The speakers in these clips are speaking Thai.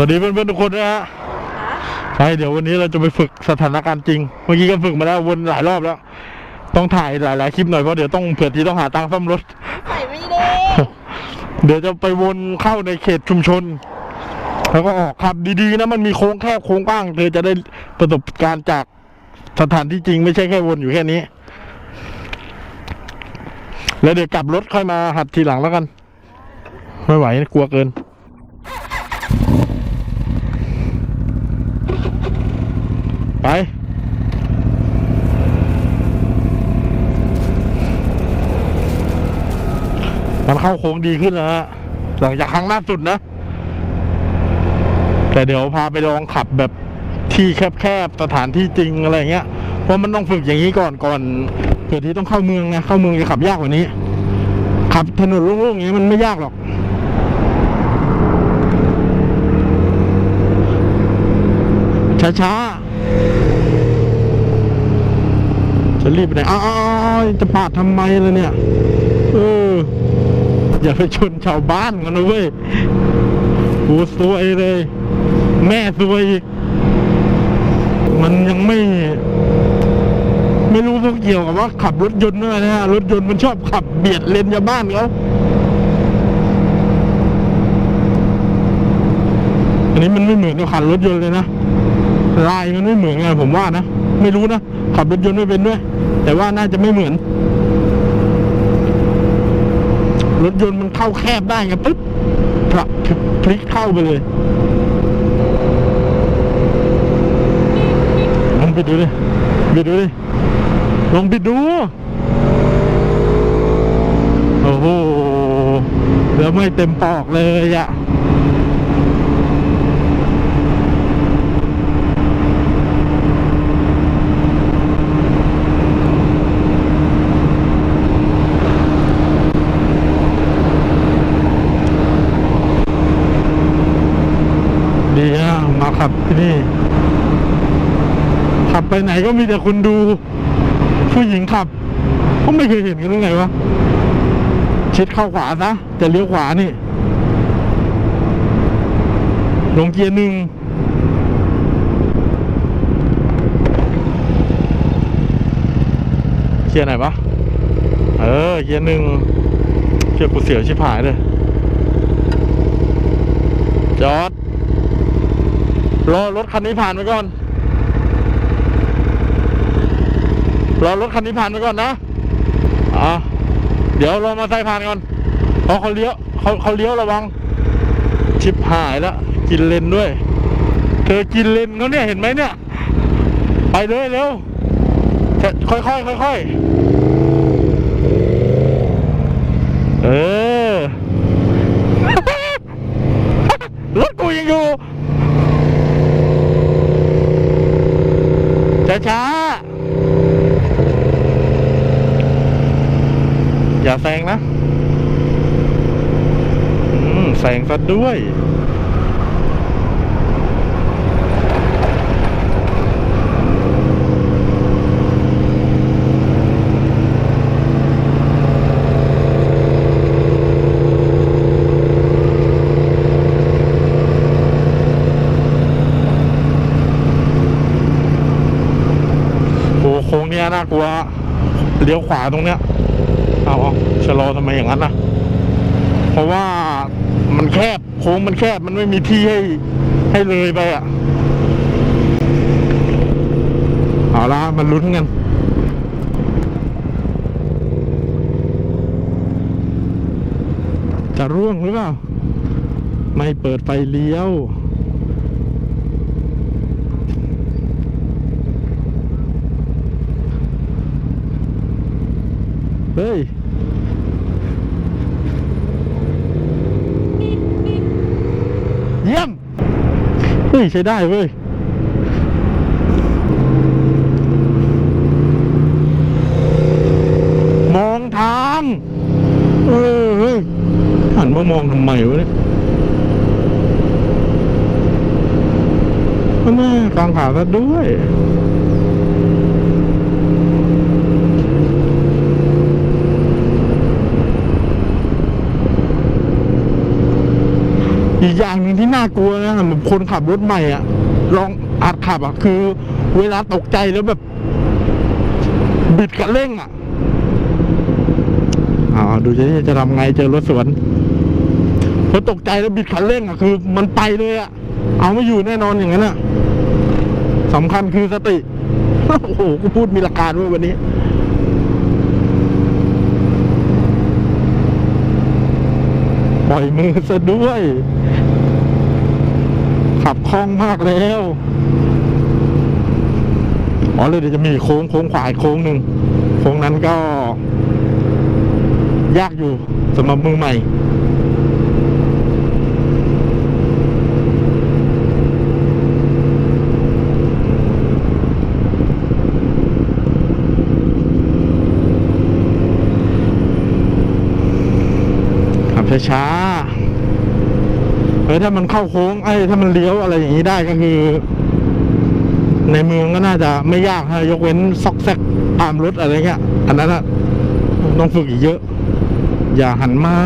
วัสดีเพื่อนๆทุกคนนะฮะไปเดี๋ยววันนี้เราจะไปฝึกสถานการณ์จริง เมื่อกี้ก็ฝึกมาแล้ววนหลายรอบแล้ว ต้องถ่ายหลายๆคลิปหน่อยเพราะเดี๋ยวต้องเผื่อทีต้องหาตังค์ซ่อมรถ ใส่ไม่ได้เดี๋ยวจะไปวนเข้าในเขตชุมชน แล้วก็ออกขับดีๆนะมันมีโค้งแคบโค้งกว้างเธอจะได้ประสบการณ์จากสถานที่จริงไม่ใช่แค่วนอยู่แค่นี้ แล้วเดี๋ยวกลับรถค่อยมาหัดทีหลังแล้วกัน ไม่ไหวกลัวเกิน ไป มันเข้าโค้งดีขึ้นแล้วฮะหลังจากครั้งล่าสุดนะ แต่เดี๋ยวพาไปลองขับแบบที่แคบๆสถานที่จริงอะไรเงี้ยเพราะมันต้องฝึกอย่างนี้ก่อนก่อนเผื่อที่ต้องเข้าเมืองไงเข้าเมืองจะขับยากกว่านี้ ขับถนนโล่งๆอย่างนี้มันไม่ยากหรอกช้าๆจะรีบไปไหนอ้าวจะปาดทำไมล่ะเนี่ย เออ อย่าไปชนชาวบ้านกันนะเว้ยกูซวยเลย แม่ซวยมันยังไม่ ไม่รู้พวกเกี่ยวกับว่าขับรถยนต์ด้วยนะฮะรถยนต์มันชอบขับเบียดเลนชาวบ้านเขาอันนี้มันไม่เหมือนกับขับรถยนต์เลยนะลายมันไม่เหมือนกันผมว่านะไม่รู้นะขับรถยนต์ไม่เป็นด้วย แต่ว่าน่าจะไม่เหมือน รถยนต์มันเข้าแคบได้ไงปึ๊บพลักพลิกเข้าไปเลยลองไปดูดิไปดูดิลองไปดู โอ้โหแล้วไม่เต็มปอกเลยอะ ดีอะมาขับที่นี่ ขับไปไหนก็มีแต่คนดู ผู้หญิงขับก็ไม่เคยเห็นกันยังไงวะชิดเข้าขวาซะจะเลี้ยวขวานี่ลงเกียร์หนึ่งเกียร์ไหนปะเออเกียร์หนึ่งเกียร์กูเสียวชิบหายเลยจอด รอรถคันนี้ผ่านไปก่อน รอรถคันนี้ผ่านไปก่อนนะอ่าเดี๋ยวรอมาใส่ผ่านก่อนเพราะเขาเลี้ยวเขาเขาเลี้ยวระวัง ชิบหายแล้วกินเลนด้วย เธอกินเลนเขาเนี่ยเห็นไหมเนี่ย ไปเลยเร็วค่อยค่อยค่อยค่อยเออ รถกูยังอยู่ ช้าช้าๆอย่าแซงนะแซงซะด้วย นี้ยน่ากลัวเลี้ยวขวาตรงเนี้ยเอาเอาชะลอทำไมอย่างนั้นนะเพราะว่ามันแคบโค้งมันแคบมันไม่มีที่ให้ให้เลยไปอะเอาละมันลุ้นกันจะร่วงหรือเปล่า ไม่เปิดไฟเลี้ยว เฮ้ยเยี่ยมเฮ้ยใช้ได้เว้ยมองทางเออเฮ้ยหันมามองทำไมวะเนี่ยแม่กลางขาซะด้วย อีกอย่างหนึ่งที่น่ากลัวนะเหมือนคนขับรถใหม่อะ ลองอัดขับอะ คือ เวลาตกใจแล้วแบบ บิดกับเร่งอะอ่าดูจะจะทำไงเจอรถสวนพอตกใจแล้วบิดคันเร่งอะคือ มันไปเลยอะ เอาไม่อยู่แน่นอนอย่างนั้นอะสำคัญคือสติ โอ้โห กูพูดมีหลักการด้วยวันนี้ ปล่ อยมือซะด้วย ขับคล่องมากแล้วอ๋อเลยเดี๋ยวจะมีโค้งโค้งขวาอีกโค้งหนึ่งโค้งนั้นก็ ยากอยู่สำหรับมือใหม่ขับช้า เฮ้ยถ้ามันเข้าโค้งไอ้ถ้ามันเลี้ยวอะไรอย่างนี้ได้ก็คือ ในเมืองก็น่าจะไม่ยากฮะยกเว้นซอกแซกตามรถอะไรเงี้ย อันนั้นต้องฝึกอีกเยอะ อย่าหันมา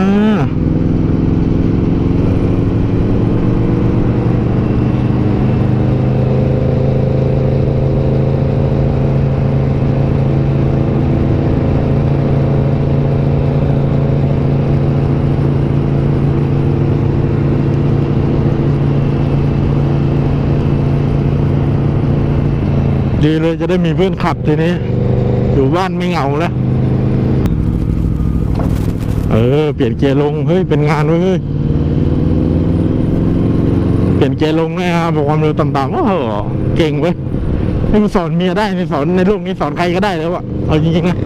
ดีเลยจะได้มีเพื่อนขับทีนี้ อยู่บ้านไม่เหงาแล้วเออ เปลี่ยนเกียร์ลง เฮ้ย เป็นงานเว้ย เปลี่ยนเกียร์ลงนะครับบอกความเร็วต่ำๆโอ้โหเก่งเว้ยนี่สอนเมียได้นี่สอนในโลกนี้สอนใครก็ได้แล้วอะเอาจริงๆนะ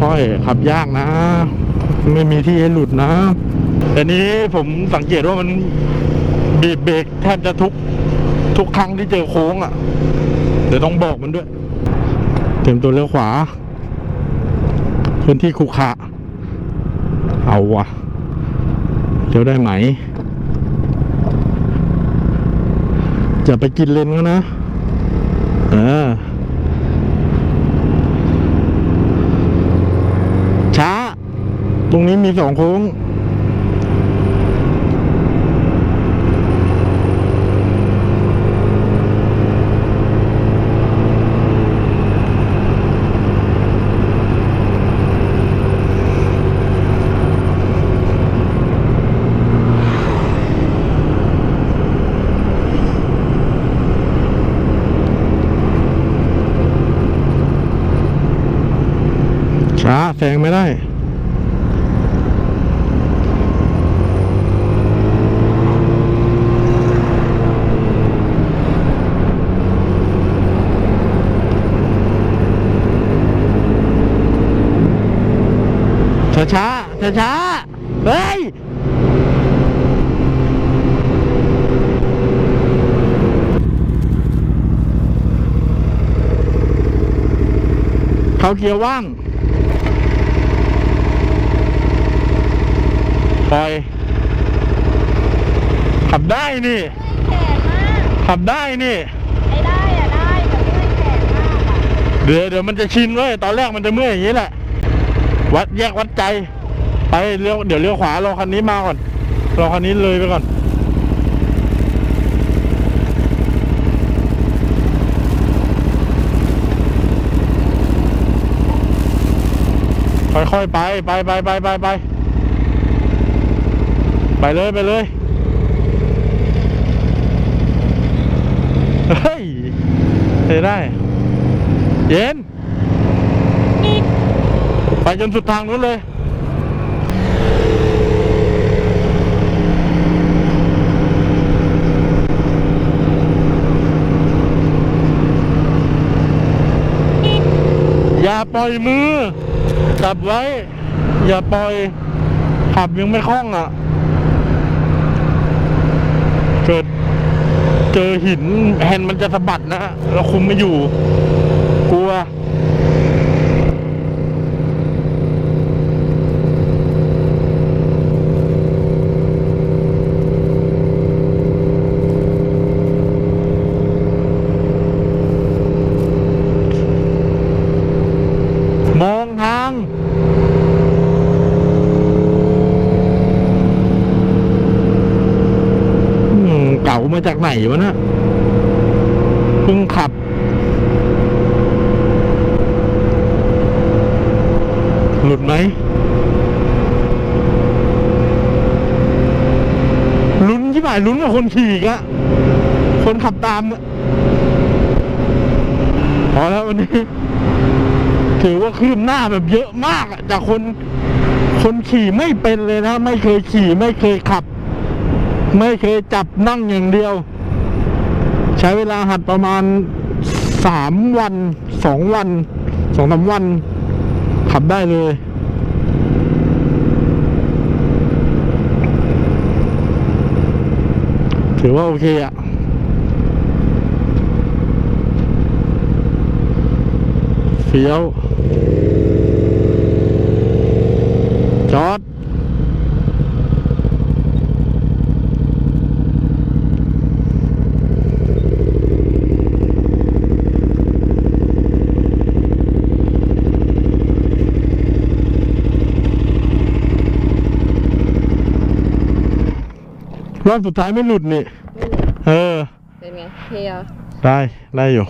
ค่อยๆขับยากนะ ไม่มีที่ให้หลุดนะแต่นี้ผมสังเกตว่ามันบีบเบรกแทบจะทุกทุกครั้งที่เจอโค้งอะ่ะเดี๋ยวต้องบอกมันด้วย เตรียมตัวเลี้ยวขวาพื้นที่ขุขะเอาวะเลี้ยวได้ไหม จะไปกินเลนก็นะ เออ ช้า ตรงนี้มีสองโค้ง ช้าแซงไม่ได้ ช้าช้าช้าช้าๆเฮ้ยเขาเกียร์ว่าง ปล่อย ขับได้นี่แขนมากขับได้นี่ไอ้ได้อะได้แต่เมื่อยแขนมากอะเดี๋ยวเดี๋ยวมันจะชินเว้ย ตอนแรกมันจะเมื่อยอย่างนี้แหละ วัดแยกวัดใจ ไปเลี้ยวเดี๋ยวเลี้ยวขวารอคันนี้มาก่อนรอคันนี้เลยไปก่อนค่อยๆไปไปไปไปไปไปไปเลยไปเลยเฮ้ยเทได้ เย็น ไปจนสุดทางนู้นเลยอย่าปล่อยมือจับไว้ อย่าปล่อย ขับยังไม่คล่องอะ เกิดเจอหินแฮนด์มันจะสะบัดนะเราคุมไม่อยู่ กลัว มองทาง อืมเก่ามาจากไหน วะนะเพิ่งขับ หลุดไหมลุ้นที่หมายลุ้นกับคนขี่อีกะคนขับตามอะพอแล้ววันนี้ ถือว่าคืบหน้าแบบเยอะมากจากคนคนขี่ไม่เป็นเลยนะ ไม่เคยขี่ไม่เคยขับ ไม่เคยจับนั่งอย่างเดียว ใช้เวลาหัดประมาณสามวันสองวันสองสามวัน ขับได้เลย ถือว่าโอเคอะเฟี้ยว จอด รอบสุดท้ายไม่หลุดนี่ เออ เป็นไงเฮียได้ได้อยู่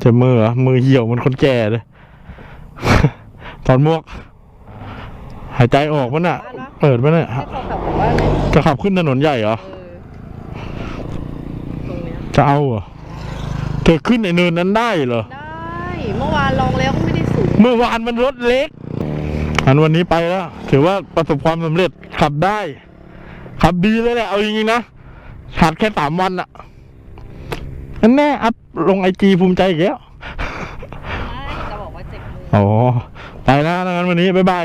เจะมือเหรอมือเหี่ยวเหมันคนแก่เลยถอนหมวก หายใจออกมันอะ เปิดมันอะให้เขาขับของบ้านไหมจะขับขึ้นถนนใหญ่เหรอเออตรงเนี้ยจะเอาเหรอเธอขึ้นไอ้เนินนั้นได้เหรอได้เมื่อวานลองแล้วก็ไม่ได้สูงเมื่อวานมันรถเล็ก อันวันนี้ไปแล้ว ถือว่าประสบความสำเร็จขับได้ ขับดีเลยแหละเอาจริงๆนะหัดแค่สามวันอะอันแน่อัพลงไอจีภูมิใจอีกแล้วไม่จะบอกว่าเจ็บมือ อ๋อไปแล้วงั้นวันนี้ บ๊ายบาย